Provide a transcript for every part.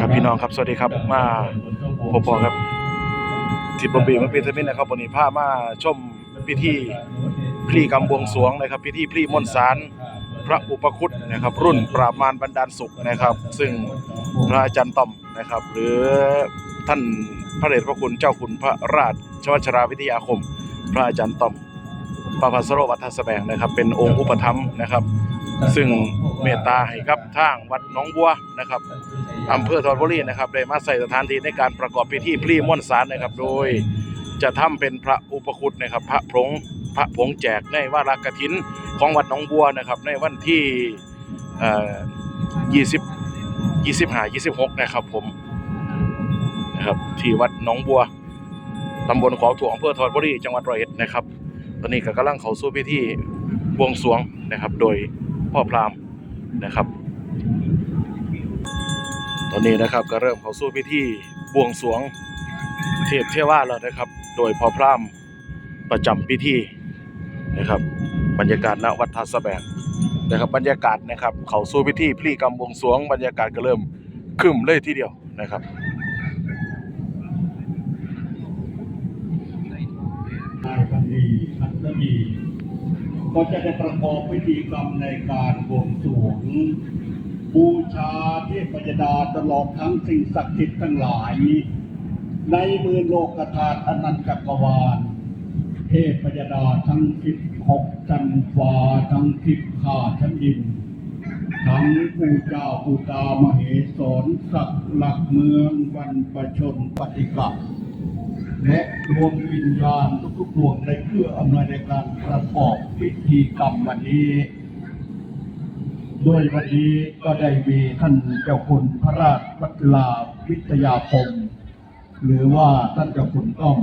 ครับพี่น้องครับสวัสดีครับมาพบๆครับทิปปีมาปีทมินนะครับวันนี้พามาชมพิธีพลีกรรมบวงสรวงนะครับพิธีพลีมนต์สารพระอุปคุตนะครับ รุ่นปราบมารบรรดาลสุขนะครับ ซึ่งพระอาจารย์ต่อมนะครับ หรือท่านพระเดชพระคุณเจ้าคุณพระราชวัชราวิทยาคม พระอาจารย์ต่อมปภาสโรวัฒนสแบงนะครับ เป็นองค์อุปถัมภ์นะครับ ซึ่งเมตตาให้กับทางวัดหนองบัวนะครับ อำเภอธนบุรีนะครับได้มาใส่สถานที่ในการประกอบพิธีพลีม่วนสารนะครับ โดยจะทำเป็นพระอุปคุตนะครับ พระผงพระผงแจกในวาระกฐินของวัดหนองบัวนะครับ ในวันที่เอ่อ20 25 26นะครับผมนะครับที่วัดหนองบัวตำบลขวาวถ่วงอำเภอธนบุรีจังหวัดร้อยเอ็ดนะครับ ตอนนี้ก็กำลังเข้าสู่พิธีบวงสรวงนะครับ โดยพ่อพราหมณ์นะครับ ตอนนี้นะครับก็เริ่มเข้าสู่พิธีบวงสรวงเทพเทวาแล้วนะครับ โดยพอพราหมณ์ประจำพิธีนะครับ บรรยากาศณวัดทัศแบงนะครับบรรยากาศนะครับ เขาสู่พิธีพลีกรรมบวงสรวงบรรยากาศก็เริ่มครึ้มเลยทีเดียวนะครับนายพันธีพันธมีก็จะได้ประกอบพิธีกรรมในการบวงสรวง บูชาเทพยดาตลอดทั้งสิ่งศักดิ์สิทธิ์ทั้งหลาย ในมือโลกธาตุอนันตจักรวาลเทพยดาทั้งสิบหกจันฟ้าทั้งสิบข้าชั้นดิน ทั้งผู้เจ้าผู้ตามเหสรศักดิ์หลักเมืองวันประชนปฏิกะและรวมวิญญาณทุกๆดวงในเพื่ออำนวยในการประกอบพิธีกรรมวันนี้ โดยวันนี้ก็ได้มีท่านเจ้าคุณพระราชวัชลาวิทยาคมหรือว่าท่านเจ้าคุณต้อง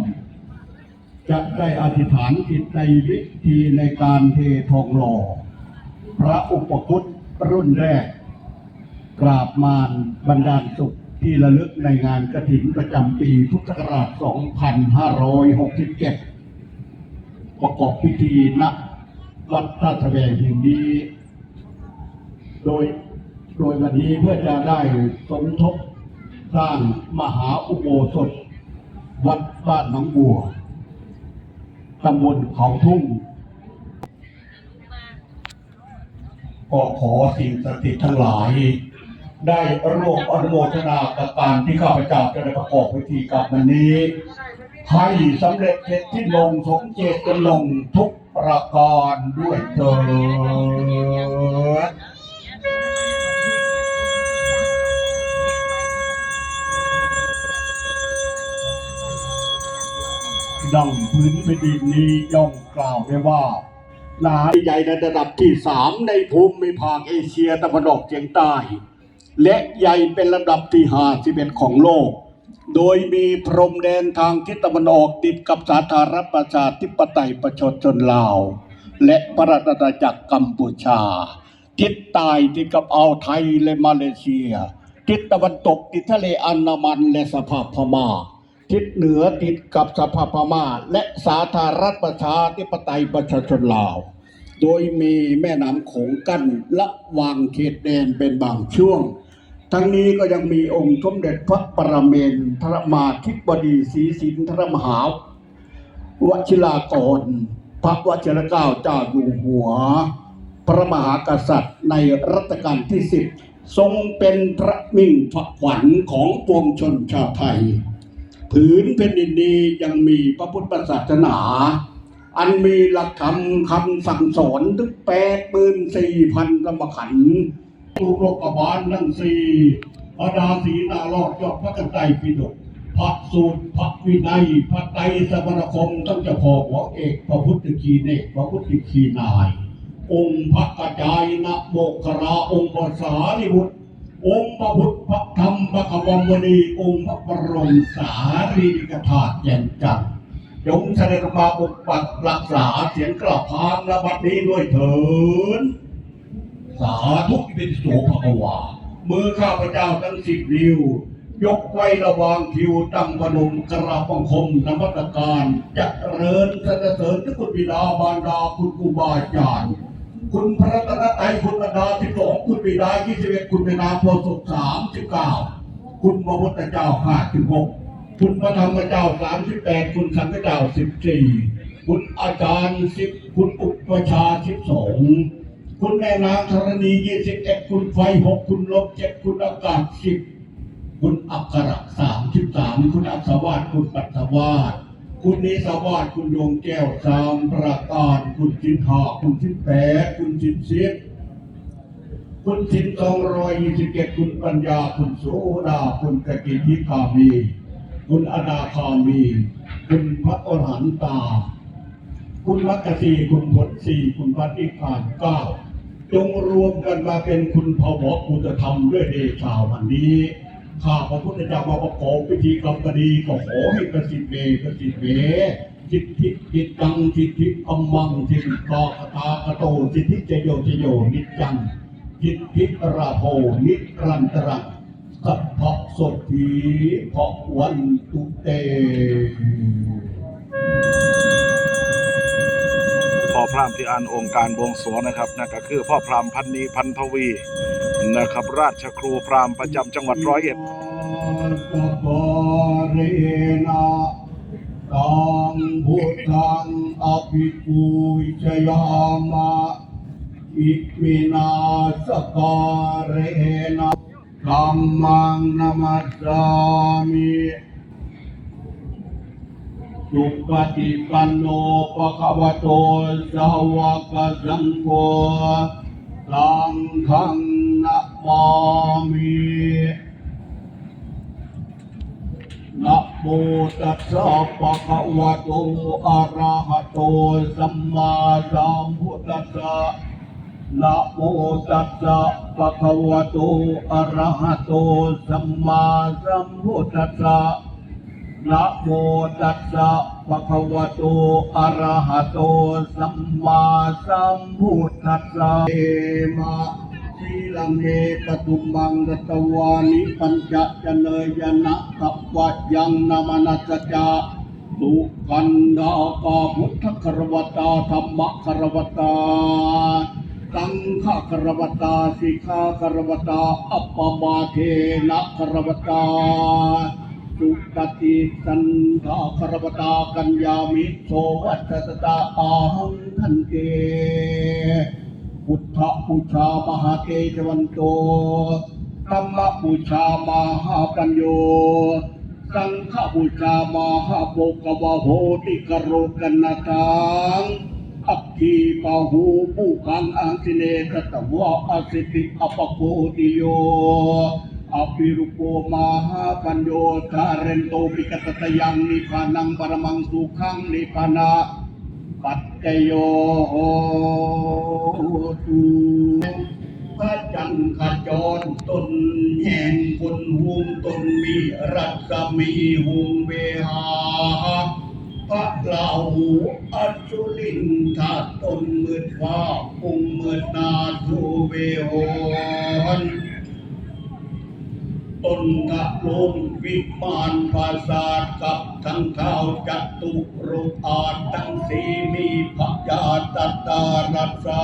จะได้อธิษฐานจิตในวิธีในการเททองหล่อ พระอุปคุตรุ่นแรก กราบมารบรรดาลสุขที่ระลึกในงานกระถินประจำปีพุทธศักราช 2567 ประกอบพิธีณวัดท่าสะแบงแห่งนี้ โดยโดยวันนี้เพื่อจะได้สมทบสร้างมหาอุโบสถ วัดบ้านหนองบัวตำบลเขาทุ่ง ก็ขอสิ่งศักดิ์สิทธิ์ทั้งหลาย ได้ร่วมอนุโมทนากับการที่ข้าพเจ้าจะได้ประกอบพิธีกรรมวันนี้ ให้สำเร็จเสร็จที่ลงสมเจตจนลงทุกประการด้วยเถิด ดังพื้นแผ่นดินนี้ย่อมกล่าวได้ว่านาใหญ่ในระดับที่สามในภูมิภาคเอเชียตะวันออกเฉียงใต้ และใหญ่เป็นระดับที่ห้าสิบเอ็ดของโลก โดยมีพรมแดนทางทิศตะวันออกติดกับสาธารณรัฐประชาธิปไตยประชาชนลาว และพระราชอาณาจักรกัมพูชา ทิศใต้ติดกับอ่าวไทยและมาเลเซีย ทิศตะวันตกติดทะเลอันดามันและสภาพพม่า ทิศเหนือติดกับสภาพม่าและสาธารณรัฐประชาธิปไตยประชาชนลาว โดยมีแม่น้ำโขงกั้นระวางเขตแดนเป็นบางช่วง ทั้งนี้ก็ยังมีองค์สมเด็จพระปรเมนทรมาธิบดีศรีสินทรมหาวชิรากร พระวชิรเกล้าเจ้าอยู่หัว พระมหากษัตริย์ในรัชกาลที่สิบทรงเป็นพระมิ่งขวัญของปวงชนชาวไทย ผืนแผ่นดินนี้ยังมีพระพุทธศาสนา อันมีหลักธรรมคำสั่งสอนถึงแปดหมื่นสี่พันลำขันธ์ตุโรกบาลนั่งสีอาดาสีนาลอดยอดพระกันไตปิฎกพระสูตรพระวินัยพระไตรสมณคมตั้งจ้าพ่อหัวเอกพระพุทธคีเนกพระพุทธคีนาย องค์พระกระจายนะโมกราองค์ภาษาลิบุตร องค์พระพุทธพระธรรมพระขวมณีองค์พระบรมสารีริกธาตุแจ่มจันทร์จงเสด็จมาปกปักรักษาเสียงกราบพานระบัดนี้ด้วยเถิดสาธุเป็นโสภความือข้าพเจ้าทั้งสิบนิ้วยกไว้ระวางคิวตั้งพนมกราบบังคมนมัสการจะเริญสรรเสริญทุกคุณบิดาบารดาคุณครูบาอาจารย์ คุณพระรัตนตรัยคุณบรรดาที่สองคุณบิดายี่สิบเอ็ดคุณบิดาโพสุสามสิบเก้าคุณพระพุทธเจ้าห้าสิบหกคุณพระธรรมเจ้าสามสิบแปดคุณสังฆเจ้าสิบสี่คุณอาจารย์สิบคุณอุปชาสิบสองคุณแม่นางธรณียี่สิบเอ็ดคุณไฟหกคุณลมเจ็ดคุณอากาศสิบคุณอักขระสามสิบสามคุณอัศวาสคุณปัตถวาส คุณนิสวาสคุณดวงแก้วสามประการคุณจินหาคุณจินแปคุณจินสิบคุณจินสองรอยยี่สิบเจ็ดคุณปัญญา คุณโสดา คุณกกิทิคามี คุณอนาคามี คุณพระอรหันตา คุณมัคคสีคุณผลสีคุณพัติพานเก้าจงรวมกันมาเป็นคุณพวคุณธรรมด้วยเดชาวันนี้ ข้าพระพุทธเจ้ามาประกอบพิธีกรรมคดีก็ขอให้ประสิทธิ์เมประสิทธิ์เมสิตทิจิตตังสิตทิอัมมังสิทธิกากตาโตสิทธิเจโยเจโยนิจังสิตทิราโภนิรันตรังสัพพะโสทีพวันตุเตพ่อพราหมณ์ที่อ่านองค์การบวงสรวงนะครับนั่นก็คือพ่อพราหมณ์พันนีพันทวี นะครับ ราชครูพราหมณ์ประจำจังหวัดร้อยเอ็ดตังพุทธังอภิปูชยามะอิมินาสการเรนะธัมมังนามัสสามิสุปฏิปันโนปะคะวะโตสาวกสังโฆสังฆัง นะมามินะโมตัสสะปะคะวะโตอะระหะโตสัมมาสัมพุทธัสสะนะโมตัสสะปะคะวะโตอะระหะโตสัมมาสัมพุทธัสสะนะโมตัสสะปะคะวะโตอะระหะโตสัมมาสัมพุทธัสสะเอมะ สีลังเนปตุมบังรัตวานิปัญจจเนยนะกัปวะยังนามานัสจาสุกันดากาพุทธครวตาธรรมครวตาสังฆครวตาสิกขาครวตาอัปปมาเทนะครวตาสุปฏิสันทาครวตากัญญามิโสวัตตตาอาหังทันเต พุทธบูชามหาเกจวันโตธรรมบูชามหาปัญโย สังฆบูชามหาโบกวะโหติกโรกันนาทังอัคคีปะหูผู้ขังอังสิเนกตวะอสิติอปโกติโยอภิรุโปมหาปัญโยทาเรนโตปิกตตยังนิพพานังปรมังสุขังนิพพานาปัจจโยโหตุพระจันทร์ขจรตนแห่งคนหุงตนมีรัศมีหุงเวหาพระลาหูอัจุลินทาตนมืดฟ้าองค์มืดนาทูเวโหน ตนทะลมวิมานปราสาทกับทั้งเท้าจัตุรุอาทั้งสีมีพยาตตารัสา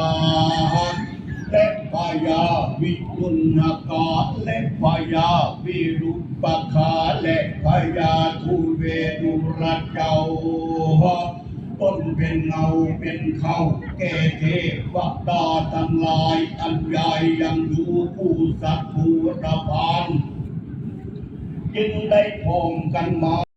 และพยาวิกุณกาและพยาวิรุปคาและพยาทุเวดุรัจเจ้าต้นเป็นเงาเป็นเขาแก่เทวดาทั้งหลายอันใหญ่ยังดูผู้สัตว์ผู้ระพาน จึงได้พร้อมกันมา